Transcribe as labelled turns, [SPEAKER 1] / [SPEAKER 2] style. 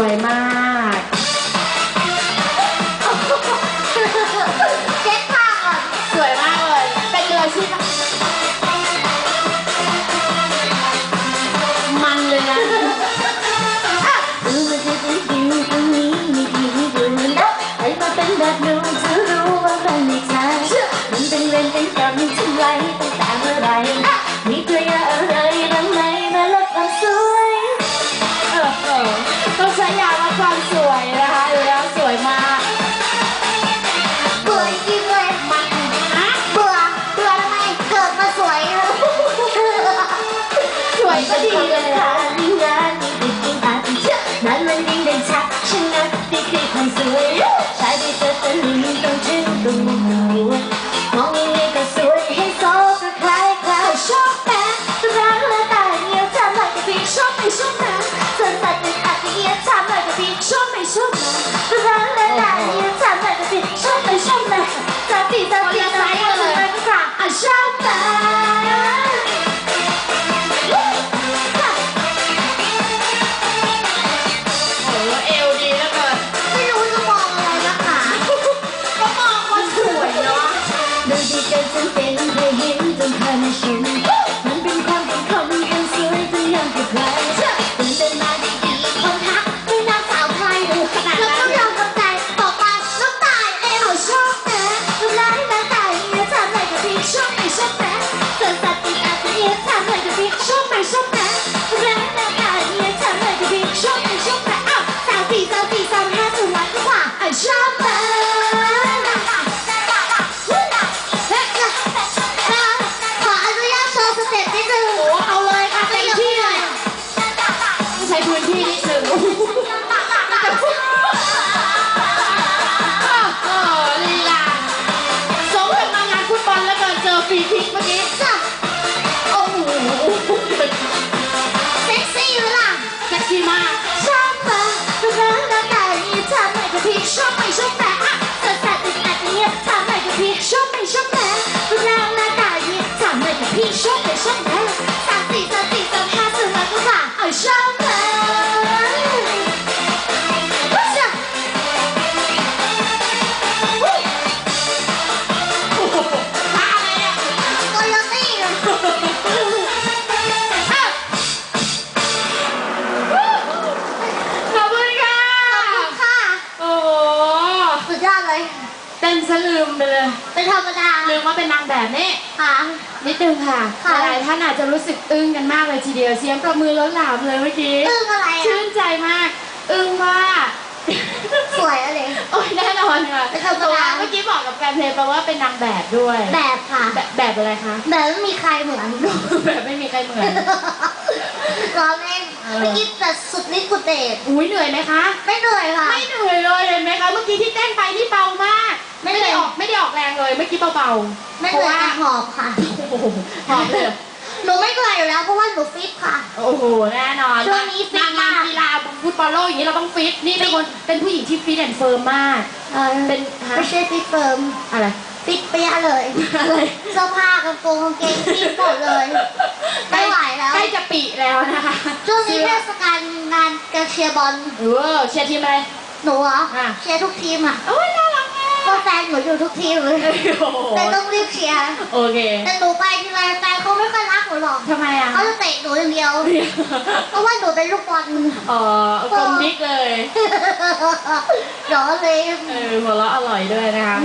[SPEAKER 1] วยมาก
[SPEAKER 2] เช็ดผ้าก่อน
[SPEAKER 1] สวยมากเลย เป็นมืออาชีพมากมันเลยนะ
[SPEAKER 2] ดูมันจะเป็นดิวตรงนี้มีดีมีดูนะไอ้มาเป็นแบบหนูจะรู้ว่ามันไม่ใช่มันเป็นเวรเป็นกรรมที่ไว้
[SPEAKER 1] ช
[SPEAKER 2] อบไม่ชอบนะตัวรักและตาเงียบทำอะไรกับพี่ชอบไม่ชอบนะสาธิตสาธิตาธิตสาธิตสาธิตอะชอบนะ
[SPEAKER 1] โอ้โหเอวดีแล้วเกิน
[SPEAKER 2] ไม่รู้จะมองอะไรนะคะ
[SPEAKER 1] ก็มองคนสวยเนาะ
[SPEAKER 2] ดูดีกันจนเป็นเคยเห็นจนเคยไม่ชินมันเป็นำไมกับพี่ชอบไม่ชอบ
[SPEAKER 1] แม่
[SPEAKER 2] สามสี่สามสี่สามห้าสวัสดีค่ะเอาชอบมาจ้ะ
[SPEAKER 1] ท่าอะไรเนี่ย
[SPEAKER 2] โคโยตี้นะ
[SPEAKER 1] อ้าวขอบคุณค่ะ
[SPEAKER 2] ค่ะ
[SPEAKER 1] โอ้โห
[SPEAKER 2] สุดยอดเลย
[SPEAKER 1] เต้นซะลืมไปเลย
[SPEAKER 2] เป็นธรรมดา
[SPEAKER 1] ลืมว่าเป็นนางแบบนี่
[SPEAKER 2] ค่ะ
[SPEAKER 1] นิดนึงค่ะ
[SPEAKER 2] ค่ะ
[SPEAKER 1] หลายๆท่านอาจจะรู้สึกอึ้งกันมากเลยทีเดียว เสียงประมือล้นหลามเลยเมื่อกี้
[SPEAKER 2] ตึ้งอะไร
[SPEAKER 1] ชื่
[SPEAKER 2] อะ
[SPEAKER 1] นใจมาก อึ้งว่า
[SPEAKER 2] สวยอะไร
[SPEAKER 1] โอ้ยแน่นอนค่ะ
[SPEAKER 2] เป็นธรรมดา
[SPEAKER 1] เมื่อกี้บอกกับแฟนเพลงไปว่าเป็นนางแบบด้วย
[SPEAKER 2] แบบค่ะ
[SPEAKER 1] แบบแบบอะไรคะ
[SPEAKER 2] แบบไม่มีใครเหมือน
[SPEAKER 1] แบบไม่มีใครเหมือน
[SPEAKER 2] ร้องเล่น
[SPEAKER 1] เออ
[SPEAKER 2] เมื่อกี้แต่สุดฤทธิ์กุเดช
[SPEAKER 1] อุ้ยเหนื่อยไหมคะ
[SPEAKER 2] ไม่เหนื่อยค่ะ
[SPEAKER 1] ไม่เหนื่อยเลยเห็นไหมคะ เมื่อกี้ที่เต้นไปที่ อกแรงเลยเมื่อกี้เบาๆ
[SPEAKER 2] ไม่เหนื่อย
[SPEAKER 1] พ
[SPEAKER 2] แต่
[SPEAKER 1] ราะ
[SPEAKER 2] หอบค่ะ
[SPEAKER 1] ว่าโอ้โหหอบเลย
[SPEAKER 2] หนูไม่เหนื่อยอยู่แล้วเพราะว่าหนูฟิตค่ะ
[SPEAKER 1] โอ้โหแน่นอน
[SPEAKER 2] ช่วงนี้ฟิต
[SPEAKER 1] นางงาม
[SPEAKER 2] มาก
[SPEAKER 1] กีฬาฟุตบอลโลกอย่างนี้เราต้องฟิตนี่เป็นคนเป็นผู้หญิงที่ฟิตแอนด์เฟิร์มมาก
[SPEAKER 2] เออ
[SPEAKER 1] เป็นฮะ
[SPEAKER 2] ไม่ใช่ฟิตเฟิร์ม
[SPEAKER 1] อะไร
[SPEAKER 2] ฟิตเปี้ยเลย
[SPEAKER 1] อะไร
[SPEAKER 2] เสื้อผ้ากางเกงกางเกงฟิตหมดเลยไม่ไหวแล้ว
[SPEAKER 1] ใกล้จะปีแล้วนะคะ
[SPEAKER 2] ช่วงนี้เท
[SPEAKER 1] เสื้อ
[SPEAKER 2] ศกาลงานการเชียร์บอล
[SPEAKER 1] เออเชียร์ทีมอะไร
[SPEAKER 2] หนูเหรอ
[SPEAKER 1] อะ
[SPEAKER 2] เชียร์ทุกทีมอะ
[SPEAKER 1] โอ้ยน่ารั กมาก
[SPEAKER 2] ก็แฟนหนูอยู่ทุกทีมเลย
[SPEAKER 1] โอ้โห
[SPEAKER 2] แต่ต้องรีบเชียร์
[SPEAKER 1] โอเค
[SPEAKER 2] แต่หนูไปทีไรแฟนเขาไม่ค่อยรักหนูหรอก
[SPEAKER 1] ทำไมอะ
[SPEAKER 2] เขาจะเตะหนูอย่างเดียว เพราะว่าหนูเป็นลูกบอล
[SPEAKER 1] อ๋อกลมดิกเลย
[SPEAKER 2] ร้อเลย
[SPEAKER 1] เออหัวเราะอร่อยด้วยนะคะ